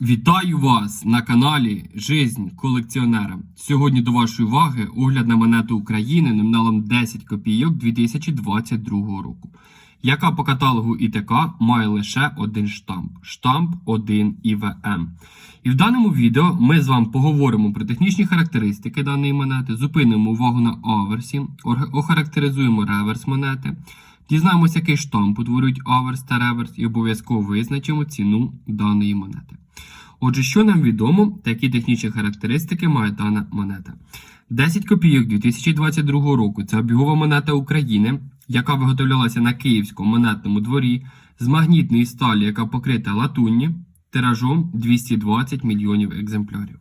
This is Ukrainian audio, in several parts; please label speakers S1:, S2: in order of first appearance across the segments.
S1: Вітаю вас на каналі Жизнь колекціонера. Сьогодні до вашої уваги огляд на монету України номіналом 10 копійок 2022 року, яка по каталогу ІТК має лише один штамп штамп 1 ІВМ. І в даному відео ми з вами поговоримо про технічні характеристики даної монети, зупинимо увагу на аверсі, охарактеризуємо реверс монети. Дізнаємося, який штамп утворюють аверс та реверс, і обов'язково визначимо ціну даної монети. Отже, що нам відомо, та які технічні характеристики має дана монета. 10 копійок 2022 року це обігова монета України, яка виготовлялася на Київському монетному дворі з магнітної сталі, яка покрита латунні, тиражом 220 мільйонів екземплярів.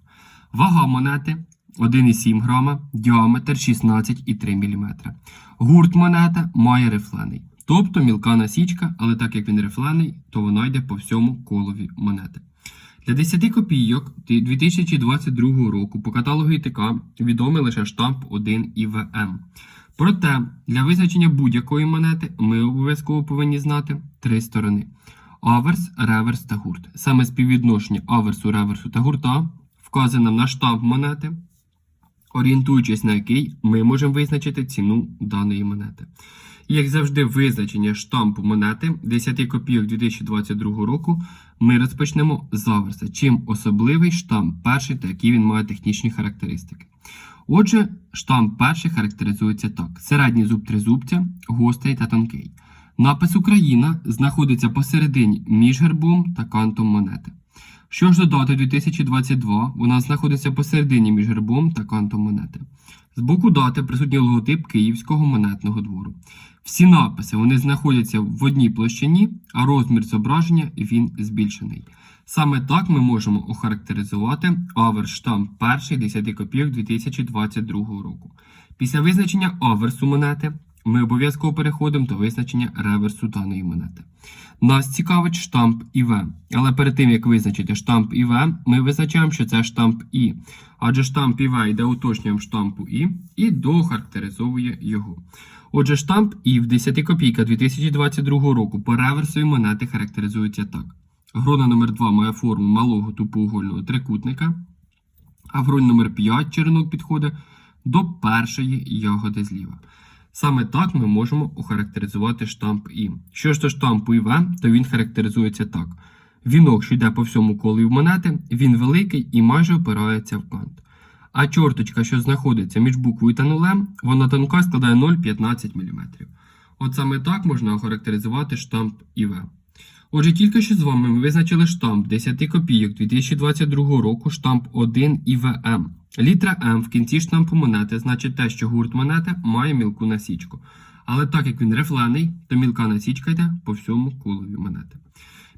S1: Вага монети 1,7 грама, діаметр 16,3 мм. Гурт монета має рифлений, тобто мілка насічка, але так як він рифлений, то вона йде по всьому колові монети. Для 10 копійок 2022 року по каталогу ІТК відомий лише штамп 1 ІВМ. Проте для визначення будь-якої монети ми обов'язково повинні знати три сторони: аверс, реверс та гурт. Саме співвідношення аверсу, реверсу та гурта вказує нам на штамп монети, орієнтуючись на який ми можемо визначити ціну даної монети. Як завжди, визначення штампу монети 10 копійок 2022 року ми розпочнемо з аверса. Чим особливий штамп перший та які він має технічні характеристики. Отже, штамп перший характеризується так: середній зуб тризубця, гострий та тонкий. Напис Україна знаходиться посередині між гербом та кантом монети. Що ж до дати 2022, вона знаходиться посередині між гербом та кантом монети. З боку дати присутній логотип Київського монетного двору. Всі написи вони знаходяться в одній площині, а розмір зображення він збільшений. Саме так ми можемо охарактеризувати аверс штамп перший 10 копійок 2022 року. Після визначення аверсу монети ми обов'язково переходимо до визначення реверсу даної монети. Нас цікавить штамп ІВ. Але перед тим як визначити штамп ІВ, ми визначаємо, що це штамп І. Адже штамп ІВ йде уточненням штампу І і дохарактеризовує його. Отже, штамп І в 10 копійка 2022 року по реверсовій монети характеризується так. Грона номер 2 має форму малого тупоугольного трикутника, а в гроні номер 5 черенок підходить до першої ягоди зліва. Саме так ми можемо охарактеризувати штамп І. Що ж до штампу ІВ, то він характеризується так. Вінок, що йде по всьому колу монети, він великий і майже опирається в кант. А чорточка, що знаходиться між буквою та нулем, вона тонка складає 0,15 мм. От саме так можна охарактеризувати штамп ІВ. Отже, тільки що з вами ми визначили штамп 10 копійок 2022 року, штамп 1 ІВМ. Літера М в кінці штампу монети значить те, що гурт монети має мілку насічку. Але так як він рифлений, то мілка насічка йде по всьому колові монети.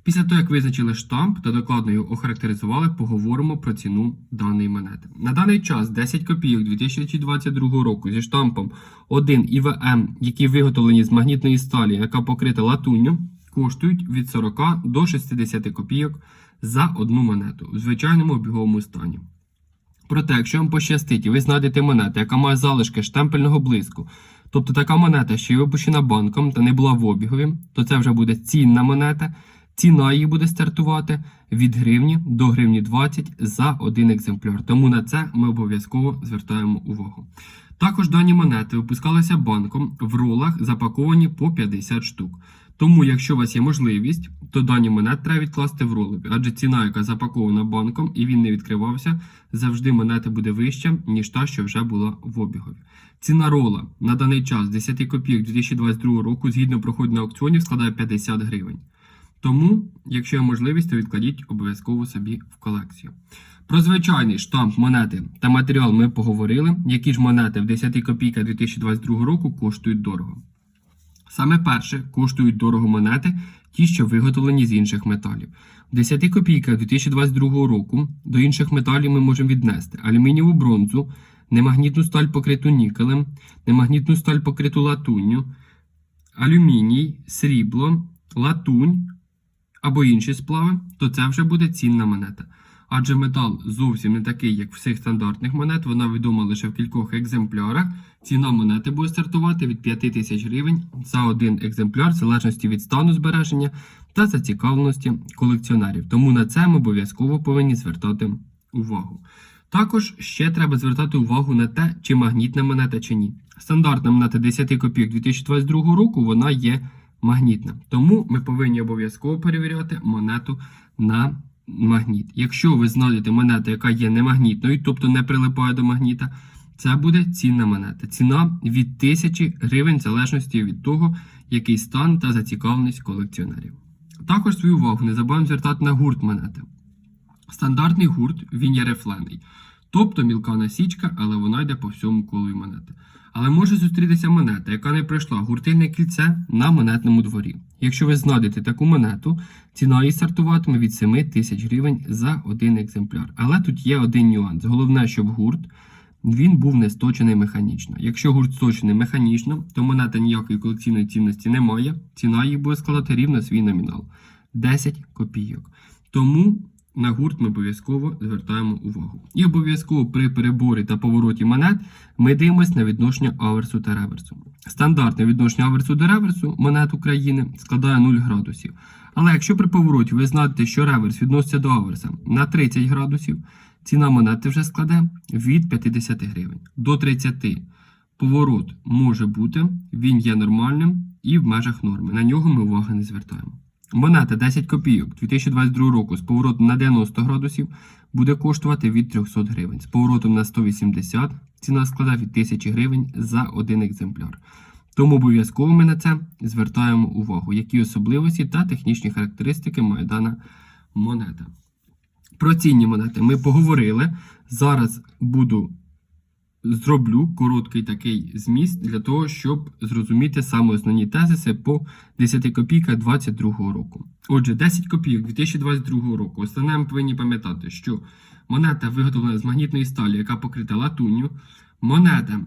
S1: Після того, як визначили штамп та докладно його охарактеризували, поговоримо про ціну даної монети. На даний час 10 копійок 2022 року зі штампом 1 ІВМ, які виготовлені з магнітної сталі, яка покрита латунню, коштують від 40 до 60 копійок за одну монету у звичайному обіговому стані. Проте, якщо вам пощастить і ви знайдете монету, яка має залишки штемпельного блиску, тобто така монета, що є випущена банком та не була в обігові, то це вже буде цінна монета. Ціна її буде стартувати від гривні до гривні 20 за один екземпляр. Тому на це ми обов'язково звертаємо увагу. Також дані монети випускалися банком в ролах, запаковані по 50 штук. Тому, якщо у вас є можливість, то дані монети треба відкласти в роли, адже ціна, яка запакована банком і він не відкривався, завжди монета буде вища, ніж та, що вже була в обігові. Ціна рола на даний час 10 копійок 2022 року згідно проходу на аукціоні складає 50 гривень. Тому, якщо є можливість, то відкладіть обов'язково собі в колекцію. Про звичайний штамп монети та матеріал ми поговорили, які ж монети в 10 копійка 2022 року коштують дорого. Саме перше коштують дорого монети, ті, що виготовлені з інших металів. В 10 копійках 2022 року до інших металів ми можемо віднести алюмінієву бронзу, немагнітну сталь покриту нікелем, немагнітну сталь покриту латунню, алюміній, срібло, латунь або інші сплави, то це вже буде цінна монета. Адже метал зовсім не такий, як всіх стандартних монет, вона відома лише в кількох екземплярах. Ціна монети буде стартувати від 5 тисяч гривень за один екземпляр, в залежності від стану збереження та зацікавленості колекціонерів. Тому на це ми обов'язково повинні звертати увагу. Також ще треба звертати увагу на те, чи магнітна монета чи ні. Стандартна монета 10 копійок 2022 року вона є магнітна. Тому ми повинні обов'язково перевіряти монету на магніт. Якщо ви знайдете монету, яка є немагнітною, тобто не прилипає до магніта, це буде цінна монета. Ціна від 1000 гривень в залежності від того, який стан та зацікавленість колекціонерів. Також свою увагу не забуваємо звертати на гурт монети. Стандартний гурт він є рифлений, тобто мілка насічка, але вона йде по всьому колу монети. Але може зустрітися монета, яка не пройшла гуртильне кільце на монетному дворі. Якщо ви знайдете таку монету, ціна її стартуватиме від 7 тисяч гривень за один екземпляр. Але тут є один нюанс. Головне, щоб гурт він був не сточений механічно. Якщо гурт сточений механічно, то монета ніякої колекційної цінності не має. Ціна її буде складати рівно свій номінал 10 копійок. Тому на гурт ми обов'язково звертаємо увагу. І обов'язково при переборі та повороті монет ми дивимося на відношення аверсу та реверсу. Стандартне відношення аверсу до реверсу монет України складає 0 градусів. Але якщо при повороті ви знаєте, що реверс відноситься до аверса на 30 градусів, ціна монети вже складе від 50 гривень до 30. Поворот може бути, він є нормальним і в межах норми. На нього ми уваги не звертаємо. Монета 10 копійок 2022 року з поворотом на 90 градусів буде коштувати від 300 гривень. З поворотом на 180 ціна складає від 1000 гривень за один екземпляр. Тому обов'язково ми на це звертаємо увагу, які особливості та технічні характеристики має дана монета. Про цінні монети ми поговорили. Зараз буду зроблю короткий такий зміст для того, щоб зрозуміти саме основні тезиси по 10 копійках 2022 року. Отже, 10 копійок 2022 року. Основне ми повинні пам'ятати, що монета виготовлена з магнітної сталі, яка покрита латунню. Монета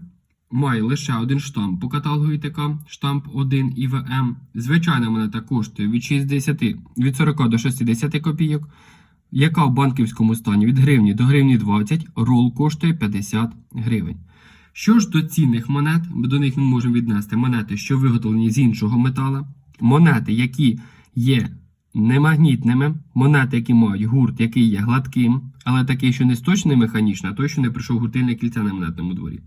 S1: має лише один штамп по каталогу ІТК, штамп 1 ІВМ. Звичайна монета коштує від 60, від 40 до 60 копійок. Яка в банківському стані? Від гривні до гривні 20, рол коштує 50 гривень. Що ж до цінних монет, до них ми можемо віднести. Монети, що виготовлені з іншого метала, монети, які є немагнітними, монети, які мають гурт, який є гладким, але такий, що не сточний механічно, а той, що не пройшов гуртильне кільце на монетному дворі,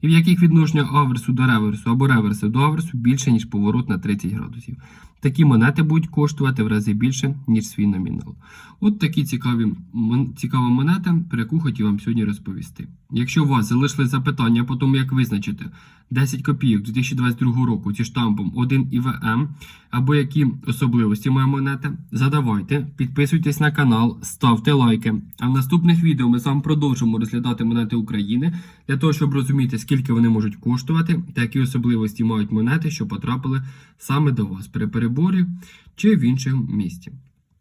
S1: і в яких відношення аверсу до реверсу або реверсу до аверсу більше, ніж поворот на 30 градусів. Такі монети будуть коштувати в рази більше, ніж свій номінал. От такі цікаві, цікава монета, про яку хотів вам сьогодні розповісти. Якщо у вас залишили запитання по тому, як визначити 10 копійок 2022 року зі штампом 1 ІВМ, або які особливості має монета, задавайте, підписуйтесь на канал, ставте лайки. А в наступних відео ми з вами продовжимо розглядати монети України для того, щоб розуміти, скільки вони можуть коштувати та які особливості мають монети, що потрапили саме до вас при переборі чи в іншому місці.